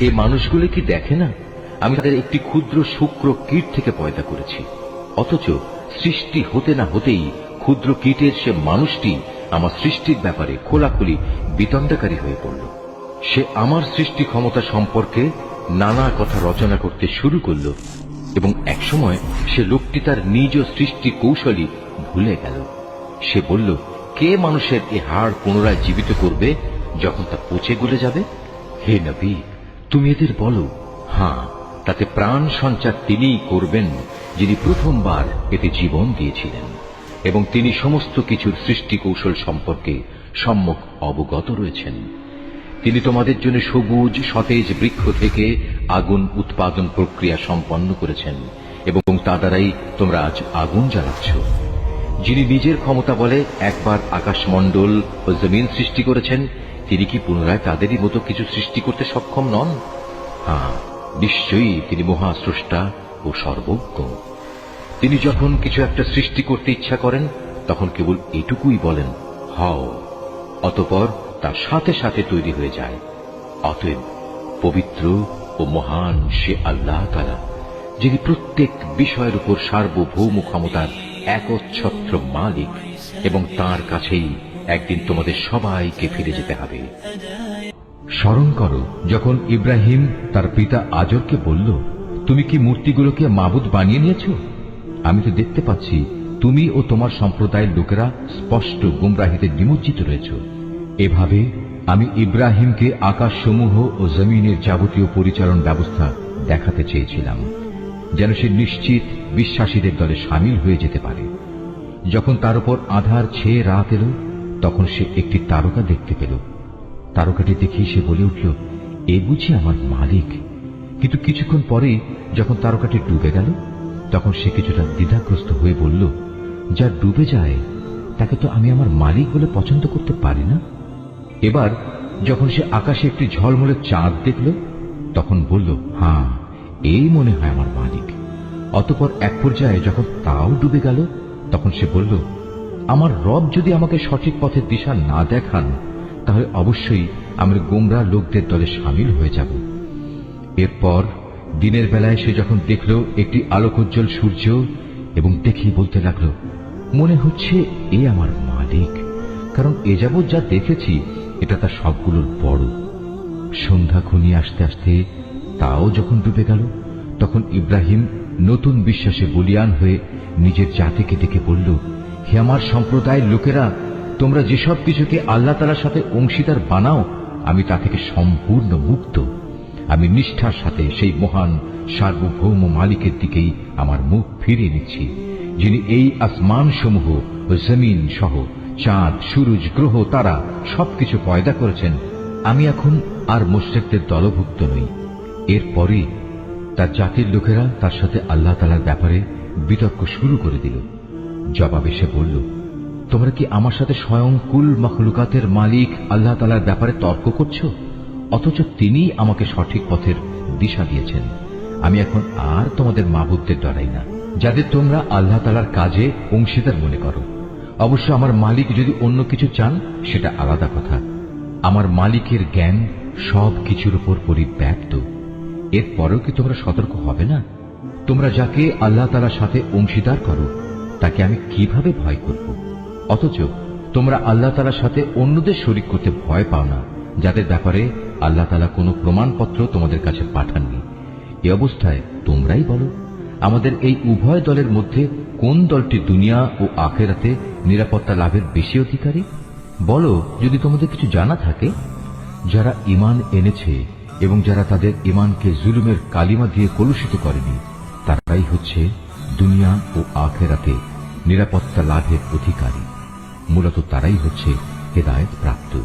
এই মানুষগুলো কি দেখে না? আমি তাদের একটি ক্ষুদ্র শুক্র কীট থেকে পয়দা করেছি। অথচ সৃষ্টি হতে না হতেই ক্ষুদ্র কীটের সে মানুষটি আমার সৃষ্টির ব্যাপারে খোলাখুলি বিতণ্ডাকারী হয়ে পড়ল। সে আমার সৃষ্টি ক্ষমতা সম্পর্কে নানা কথা রচনা করতে শুরু করল এবং একসময় সে লোকটি তার নিজ সৃষ্টি কৌশলী ভুলে গেল। সে বলল, কে মানুষের এ হাড় পুনরায় জীবিত করবে যখন তা পচে গলে যাবে? হে নবী তুমি এদের বলো। হ্যাঁ তাতে প্রাণ সঞ্চার তিনিই করবেন যিনি প্রথমবার এতে জীবন দিয়েছিলেন এবং তিনি সমস্ত কিছুর সৃষ্টি কৌশল সম্পর্কে সম্যক অবগত রয়েছেন। তিনি তোমাদের জন্য সবুজ, সতেজ বৃক্ষ থেকে আগুন উৎপাদন প্রক্রিয়া সম্পন্ন করেছেন এবং তা দ্বারাই তোমরা আজ আগুন জ্বালাচ্ছ। যিনি নিজের ক্ষমতা বলে একবার আকাশমণ্ডল ও জমিন সৃষ্টি করেছেন, তিনি কি পুনরায় তাদেরই মতো কিছু সৃষ্টি করতে সক্ষম নন? হ্যাঁ নিশ্চয়ই তিনি মহাস্রষ্টা ও সর্বজ্ঞ। তিনি যখন কিছু একটা সৃষ্টি করতে ইচ্ছা করেন, তখন কেবল এটুকুই বলেন, হও। অতপর তার সাথে সাথে তৈরি হয়ে যায়। অতএব পবিত্র ও মহান সে আল্লাহ তালা যিনি প্রত্যেক বিষয়ের উপর সার্বভৌম ক্ষমতার একচ্ছত্র মালিক এবং তার কাছেই একদিন তোমাদের সবাইকে ফিরে যেতে হবে। স্মরণ করো, যখন ইব্রাহিম তার পিতা আজরকে বলল, তুমি কি মূর্তিগুলোকে মাবুদ বানিয়ে নিয়েছ? আমি তো দেখতে পাচ্ছি তুমি ও তোমার সম্প্রদায়ের লোকেরা স্পষ্ট গুমরাহিতে নিমজ্জিত রয়েছ। এভাবে আমি ইব্রাহিমকে আকাশসমূহ ও জমিনের যাবতীয় পরিচালন ব্যবস্থা দেখাতে চেয়েছিলাম। যেন সে নিশ্চিত বিশ্বাসীদের দলে সামিল হয়ে যেতে পারে। যখন তার উপর আধার ছেয়ে রাত এলো, তখন সে একটি তারকা দেখতে পেল। তারকাটি দেখে সে বলে উঠল, এ বুঝি আমার মালিক। কিন্তু কিছুক্ষণ পরে যখন তারকাটি ডুবে গেল, তখন সে কিছুটা দ্বিধাগ্রস্ত হয়ে বলল, যা ডুবে যায়, তাকে তো আমি আমার মালিক বলে পছন্দ করতে পারি না? এবার যখন সে আকাশে একটি ঝলমলে চাঁদ দেখল, তখন বলল হ্যাঁ এই মনে হয় আমার মালিক। অতপর এক পর্যায়ে যখন তাও ডুবে গেল, তখন সে বলল, আমার রব যদি আমাকে সঠিক পথের দিশা না দেখান, তাহলে অবশ্যই আমি গোমরা লোকদের দলে সামিল হয়ে যাব। এরপর দিনের বেলায় সে যখন দেখল একটি আলোকোজ্জ্বল সূর্য এবং দেখেই বলতে লাগল, মনে হচ্ছে এ আমার মালিক, কারণ এ যাবৎ যা দেখেছি, এটা তার সবগুলোর বড়। সন্ধ্যা ঘনিয়ে আসতে আসতে তাও যখন ডুবে গেল, তখন ইব্রাহিম নতুন বিশ্বাসে বলিয়ান হয়ে নিজের জাতিকে ডেকে বলল, হে আমার সম্প্রদায়ের লোকেরা, তোমরা যেসব কিছুকে আল্লাহ তালার সাথে অংশীদার বানাও, আমি তা থেকে সম্পূর্ণ মুক্ত। আমি নিষ্ঠার সাথে সেই মহান সার্বভৌম মালিকের দিকেই আমার মুখ ফিরিয়ে নিচ্ছি, যিনি এই আসমান সমূহ ও জমিন সহ চাঁদ, সুরুজ, গ্রহ, তারা সবকিছু পয়দা করেছেন। আমি এখন আর মোশেকদের দলভুক্ত নই। এরপরে তার জাতির লোকেরা তার সাথে আল্লাহ তালার ব্যাপারে বিতর্ক শুরু করে দিল। জবাবে সে বলল, তোমরা কি আমার সাথে স্বয়ং কুল মখলুকাতের মালিক আল্লাহ তালার ব্যাপারে তর্ক করছ? অথচ তিনি আমাকে সঠিক পথের দিশা দিয়েছেন। আমি এখন আর তোমাদের মাবুদদের ডরাই না, যাদের তোমরা আল্লাহ তালার কাজে অংশীদার মনে করো। অবশ্য আমার মালিক যদি অন্য কিছু চান, সেটা আলাদা কথা। আমার মালিকের জ্ঞান সব কিছুর উপর পরিব্যাপ্ত। এরপরেও কি তোমরা সতর্ক হবে না? তোমরা যাকে আল্লাহ তালার সাথে অংশীদার করো, তাকে আমি কীভাবে ভয় করব? অথচ তোমরা আল্লাহ তালার সাথে অন্যদের শরিক করতে ভয় পাও না, যাদের ব্যাপারে আল্লাহ তালা কোনো প্রমাণপত্র তোমাদের কাছে পাঠাননি। এ অবস্থায় তোমরাই বলো, আমাদের এই উভয় দলের মধ্যে কোন দলটি দুনিয়া ও আখেরাতে নিরাপত্তা লাভের বেশি অধিকারী? বলো, যদি তোমাদের কিছু জানা থাকে। যারা ইমান এনেছে এবং যারা তাদের ইমানকে জুলুমের কালিমা দিয়ে কলুষিত করেনি, তারাই হচ্ছে দুনিয়া ও আখেরাতে নিরাপত্তা লাভের অধিকারী। মূলত তারাই হচ্ছে হেদায়ত প্রাপ্ত।